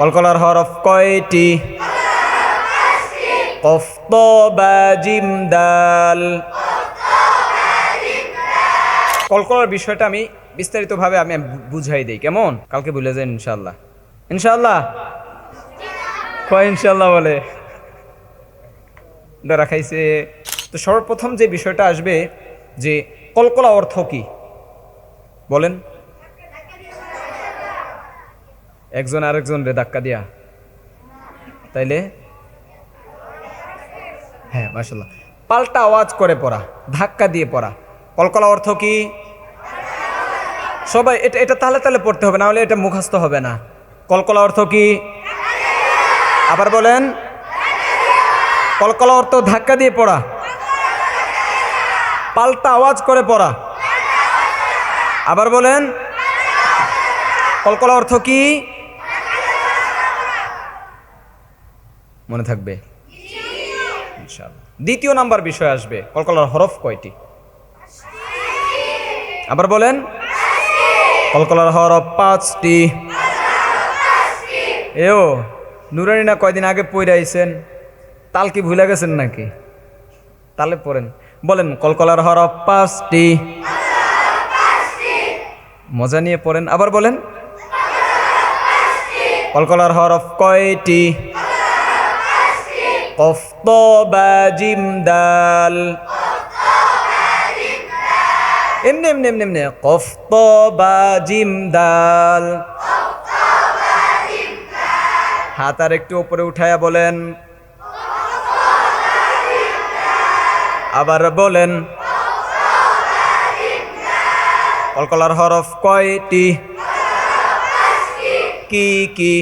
কলকলার হরফ কয়টি? কফ তো বা জিম দাল কলকলার বিষয়টা আমি বিস্তারিতভাবে আমি বুঝাই দিই, কেমন? কালকে বলে যান ইনশাল্লাহ ইনশাল্লাহ কয় ইনশাল্লাহ বলে? ডরা খাইছে। তো সর্বপ্রথম যে বিষয়টা আসবে যে কলকলা অর্থ কি? বলেন। একজন আরেকজন রে ধাক্কা দিয়া। তাইলে? হ্যাঁ মাসাল্লাহ পাল্টা আওয়াজ করে পড়া, ধাক্কা দিয়ে পড়া। কলকলা অর্থ কি? সবাই, এটা এটা তাহলে তাহলে পড়তে হবে, না হলে এটা মুখস্থ হবে না। কলকলা অর্থ কি? আবার বলেন। কলকলা অর্থ ধাক্কা দিয়ে পড়া। পাল্টা আওয়াজ করে পড়া। আবার বলেন। কলকলা অর্থ কি? মনে থাকবে। দ্বিতীয় নাম্বার বিষয় আসবে কলকলার হরফ কয়টি? আবার বলেন। কলকলার হরফ পাঁচটি। এও, নুরানি না কয়দিন আগে পইরা আইছেন? তাল কি ভুলে গেছেন নাকি? তালে পড়েন। বলেন কলকলার হরফ পাঁচটি। মজা নিয়ে পড়েন। আবার বলেন। কলকলার হরফ কয়টি তো বা জিম দাল এমনি এমনি এমনি এমনি কফ তো বা হাত আর একটু উপরে উঠায়া বলেন। আবার বলেন, কলকলার হরফ কয়টি? কি কি?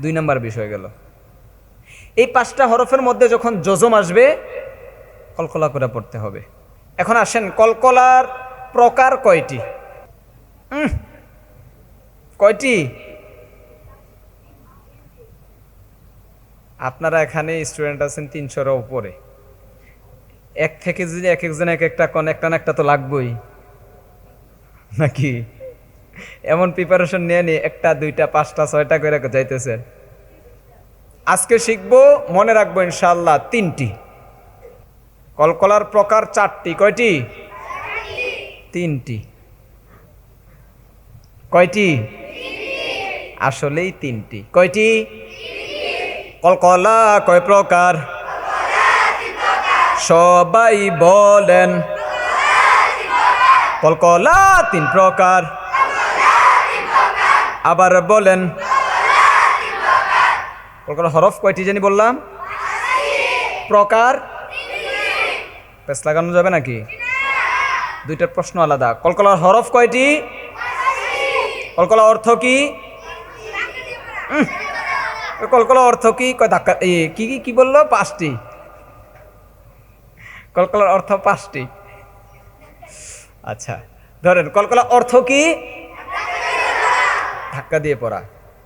দুই নাম্বার বিষয় গেল। এই পাঁচটা হরফের মধ্যে যখন যজম আসবে, কলকলা করে পড়তে হবে। এখন আসেন, কলকলার প্রকার কয়টি? কয়টি? আপনারা এখানে স্টুডেন্ট আছেন তিনশোর উপরে। এক থেকে যদি এক একজন এক একটা কোন, একটা না একটা তো লাগবেই। নাকি? এমন প্রিপারেশন নিয়ে নি, একটা, দুইটা, পাঁচটা, ছয়টা করে যাইতেছে। আজকে শিখব, মনে রাখব ইনশাল্লাহ তিনটি। কলকলার প্রকার চারটি, কয়টি? তিনটি। কয়টি? আসলেই তিনটি। কয়টি? কলকলা কয় প্রকার? সবাই বলেন, কলকলা তিন প্রকার। আবার বলেন কলকাতা হরফ কয়টি জানি বললাম? প্রকার পেস লাগানো যাবে নাকি? দুইটার প্রশ্ন আলাদা। কলকলার হরফ কয়টি? কলকলা অর্থ কি? কলকলা অর্থ কি? ধাক্কা কি কি কি বলল? পাঁচটি। কলকলার অর্থ পাঁচটি। আচ্ছা ধরেন কলকলা অর্থ কি? ধাক্কা দিয়ে পড়া,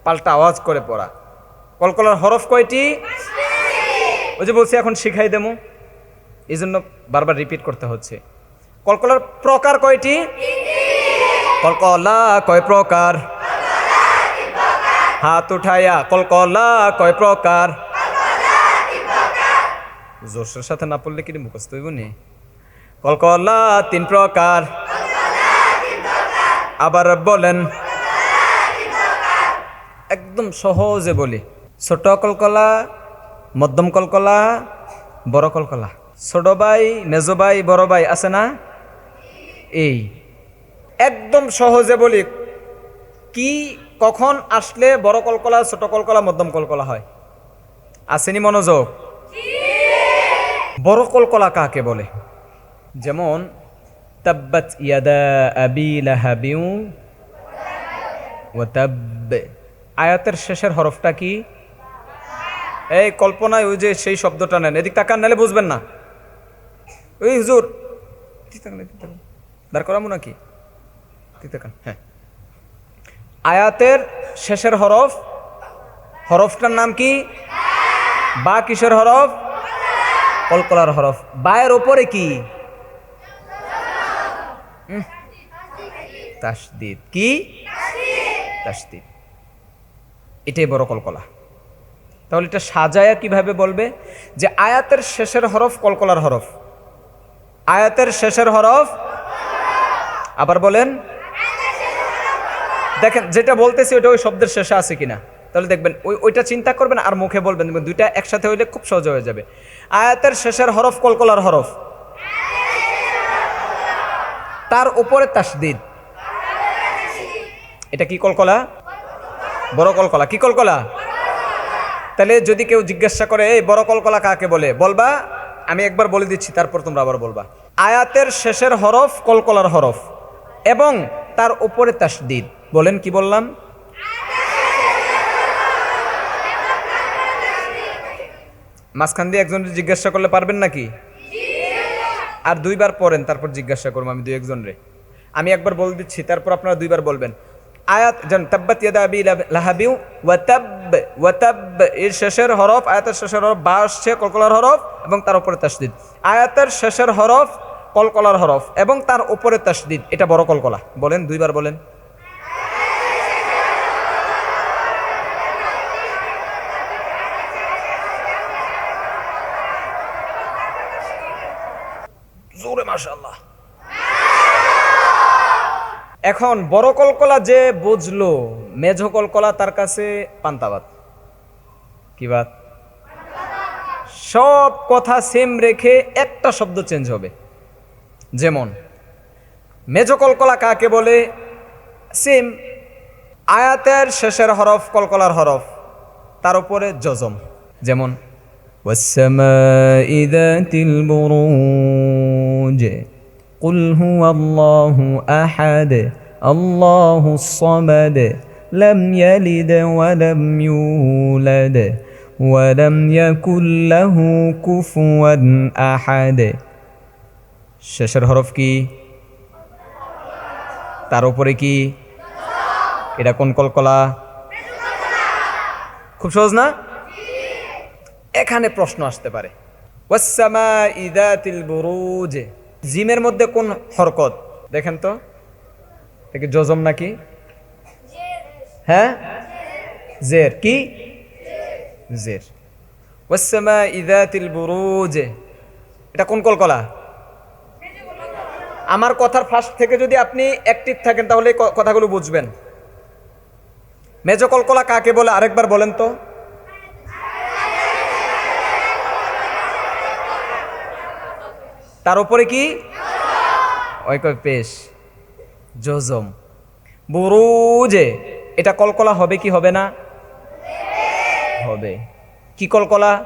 পাল্টা আওয়াজ করে পড়া। কলকলার হরফ কয়টি? ওই যে বলছি, এখন শিখাই দেবো। এই জন্য বারবার রিপিট করতে হচ্ছে। কলকলার প্রকার কয়টি? কলকলা কয় প্রকার? হাত উঠাইয়া, কলকলা কয় প্রকার? জোশের সাথে না পড়লে কি মুখস্থ হইব নি? কলকলা তিন প্রকার। আবার বলেন একদম সহজে বলি। ছোট কলকলা, মধ্যম কলকলা, বড় কলকলা। ছোট ভাই, মেজো ভাই, বড় ভাই আছে না? এই। একদম সহজে বলি, কি, কখন আসলে বড় কলকলা, ছোট কলকলা, মধ্যম কলকলা হয়? আসেনি মনোযোগ? বড় কলকলা কাকে বলে? যেমন, তাব্বাত ইয়াদা আবি লাহাবিউ ওয়াতাব আয়াতের শেষের হরফটা কি? এই কল্পনায় ওই যে সেই শব্দটা নেন। এদিক তাকান নালে বুঝবেন না। ওই হুজুর। দাঁড় করাবো নাকি? হ্যাঁ। আয়াতের শেষের হরফ, হরফটার নাম কি? বা কিসের হরফ? কলকলার হরফ। বায়ের ওপরে কি? তাসদিদ। কি? তাসদিদ। এটাই বড় কলকলা। তাহলে এটা সাজায়া কীভাবে বলবে? যে আয়াতের শেষের হরফ কলকলার হরফ। আয়াতের শেষের হরফ। আবার বলেন, দেখেন, যেটা বলতেছি ওটা ওই শব্দের শেষে আছে কিনা। তাহলে দেখবেন, ওই, ওইটা চিন্তা করবেন আর মুখে বলবেন, দেখবেন দুইটা একসাথে হইলে খুব সহজ হয়ে যাবে। আয়াতের শেষের হরফ কলকলার হরফ। তার উপরে তাসদিদ। এটা কি কলকলা? বড় কলকলা। কি কলকলা? তাহলে যদি কেউ জিজ্ঞাসা করে, এই বড় কলকলা কাকে বলে? বলবা, আমি একবার বলে দিচ্ছি, তারপর তোমরা আবার বলবা। আয়াতের শেষের হরফ কলকলার হরফ এবং তার উপরে তাসদিদ। বলেন কি বললাম? মাঝখান দিয়ে একজন জিজ্ঞাসা করলে পারবেন নাকি? আর দুইবার পড়েন, তারপর জিজ্ঞাসা করব আমি দুই একজনরে আমি একবার বলে দিচ্ছি, তারপর আপনারা দুইবার বলবেন। আয়াত যেন তাব্বাত ইয়াদাবি লাহাবিউ ওয়াতাব ওয়াতাব এর শেষের হরফ, আয়াতের শেষের হরফ বা আসছে কলকলার হরফ এবং তার উপরে তাসদিদ। আয়াতের শেষের হরফ কলকলার হরফ এবং তার উপরে তাসদিদ। এটা বড় কলকলা। বলেন, দুইবার বলেন জোরে মাশাআল্লাহ এখন বড় কলকলা যে বুঝলো মেঝো কলকলা তার কাছে পান্তাবাদ কি বাত সব কথা সেম রেখে একটা শব্দ চেঞ্জ হবে যেমন মেঝো কলকলা কাকে বলে সেম আয়াতের শেষের হরফ কলকলার হরফ তার উপরে জজম যেমন والسماء ذات البروج قل هو الله احد الله الصمد لم يلد ولم يولد ولم يكن له كفوا احد শেষের হরফ কি তার উপরে কি এটা কোন কলকলা খুব সহজ না এখানে প্রশ্ন আসতে পারে ওয়াসসামা ইদাতিল বুরুজ জিমের মধ্যে কোন হরকত দেখেন তো দেখি জজম নাকি? হ্যাঁ? জের। কি? জের। ওয়াসসামা ইদাতিল বুরুজ। এটা কোন কলকলা? আমার কথার ফার্স্ট থেকে যদি আপনি অ্যাক্টিভ থাকেন, তাহলে কথাগুলো বুঝবেন। মেজো কলকলা কাকে বলে? আরেকবার বলেন তো। তার উপরে কি? ওই কয় পেশ। জজম। বুরুজে, এটা কলকলা হবে কি হবে না? হবে। কি কলকলা?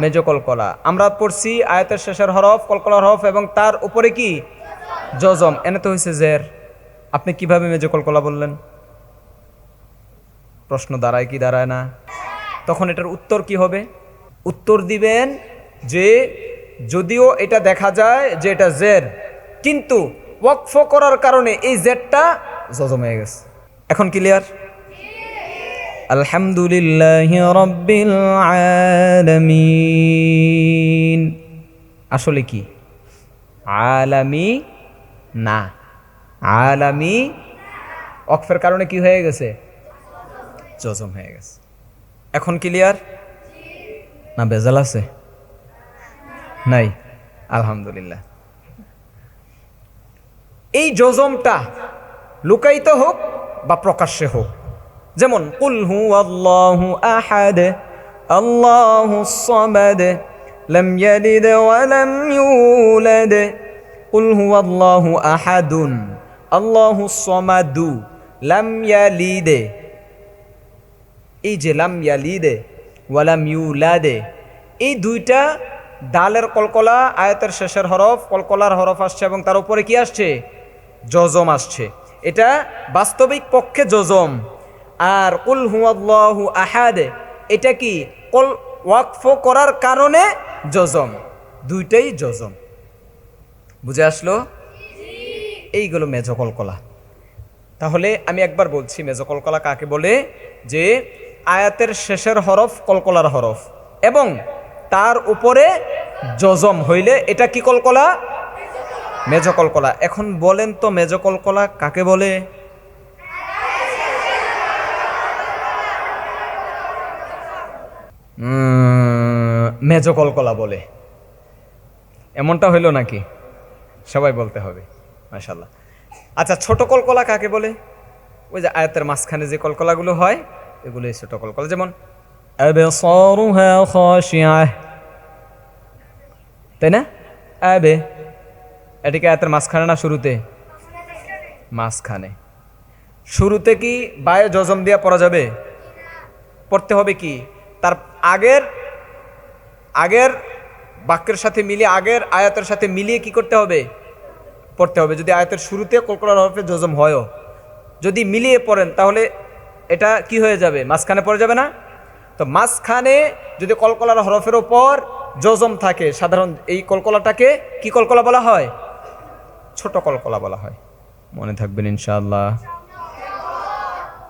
মেজো কলকলা। আমরা পড়ছি আয়াতের শেষের হরফ কলকলার হরফ, এবং তার উপরে কি? জজম। এনে তো হয়েছে জের। আপনি কীভাবে মেজো কলকলা বললেন? প্রশ্ন দাঁড়ায় কি দাঁড়ায় না? তখন এটার উত্তর কি হবে? উত্তর দিবেন যে, যদিও এটা দেখা যায় যে এটা জের, কিন্তু ওয়াকফ করার কারণে এই জেরটা জজম হয়ে গেছে। এখন ক্লিয়ার আলহামদুলিল্লাহ রব্বিল আলামিন। আসলে কি? আলামি না। আলামি অকফের কারণে কি হয়ে গেছে? জজম হয়ে গেছে। এখন ক্লিয়ার না বেজাল আছে? নাই। আলহামদুলিল্লাহ। এই জজমটা লুকায়িত হোক বা প্রকাশ্যে হোক। যেমন, কুল হু আল্লাহু আহাদ, আল্লাহু সামাদ, লাম ইয়ালিদ ওয়া লাম ইউলাদ। কুল হু আল্লাহু আহাদুন, আল্লাহু সামাদু, লাম ইয়ালিদ। এই যে লাম ইয়ালিদে ওয়ালাম ইউলাদে, এই দুইটা ডালের কলকলা, আয়াতের শেষের হরফ, কলকলার হরফ আসছে এবং তার উপরে কি আসছে? জজম আসছে। এটা বাস্তবিক পক্ষে জজম। আর কুল হুয়াল্লাহু আহাদে, এটা কি কল ওয়াকফ করার কারণে জজম? দুইটাই জজম। বুঝে আসলো? এইগুলো মেজো কলকলা তাহলে আমি একবার বলছি মেজো কলকলা কাকে বলে? যে আয়াতের শেষের হরফ কলকলার হরফ। এবং তার উপরে জজম হইলে এটা কি কলকলা? মেজকলকলা এখন বলেন তো মেজকলকলা কাকে বলে? মেজকলকলা বলে। এমনটা হইল নাকি? সবাই বলতে হবে মাশাল্লাহ আচ্ছা ছোট কলকলা কাকে বলে? ওই যে আয়াতের মাঝখানে যে কলকলাগুলো হয় এগুলোই ছোট কলকলা। যেমন তাই না? এটিকে আয়াতের মাঝখানে না শুরুতে? মাঝখানে। শুরুতে কি বায়ে জজম দিয়া পড়া যাবে? পড়তে হবে কি? তার আগের আগের বাক্যের সাথে মিলিয়ে, আগের আয়াতের সাথে মিলিয়ে কি করতে হবে? পড়তে হবে। যদি আয়াতের শুরুতে কলকলার হরফে জজম হয়ও। যদি মিলিয়ে পড়েন, তাহলে এটা কি হয়ে যাবে? মাঝখানে পড়ে যাবে না? তো মাঝখানে যদি কলকলার হরফের ওপর জজম থাকে, সাধারণ এই কলকলাটাকে কি কলকলা বলা হয়? ছোট কলকলা বলা হয়। মনে থাকবেন ইনশাআল্লাহ।